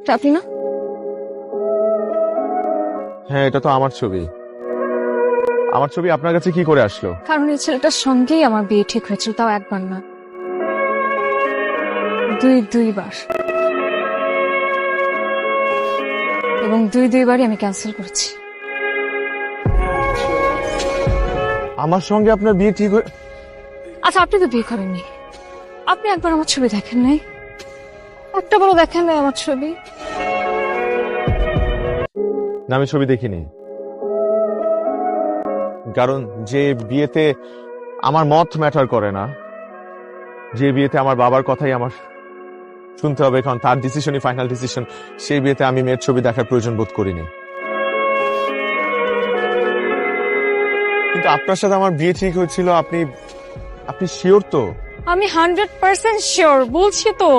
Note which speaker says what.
Speaker 1: এটা আপনি না?
Speaker 2: হ্যাঁ এটা তো আমার ছবি। আমার ছবি আপনার কাছে কি করে আসলো?
Speaker 1: কারণ এই ছেলেটার সঙ্গেই আমার বিয়ে ঠিক হয়েছিল তাও একবার না। দুই দুইবার। এবং দুই দুইবারই আমি ক্যান্সেল করেছি।
Speaker 2: আমার সঙ্গে আপনার বিয়ে ঠিক হয়ে
Speaker 1: আচ্ছা আপনি তো বিয়ে করেননি। আপনি একবার আমার ছবি দেখেন নাই? একটা বড় দেখেন নাই আমার ছবি।
Speaker 2: না আমি ছবি দেখিনি। কারণ যে বিয়েতে আমার মত ম্যাটার করে না যে বিয়েতে আমার বাবার কথাই আমার শুনতে হবে কারণ তার ডিসিশনই ফাইনাল ডিসিশন সেই বিয়েতে আমি মেয়ের ছবি দেখার প্রয়োজন বোধ করিনি। কিন্তু আপনার সাথে আমার বিয়ে ঠিক হয়েছিল আপনি আপনি শিওর তো?
Speaker 1: আমি হান্ড্রেড পার্সেন্ট শিওর বলছি তো।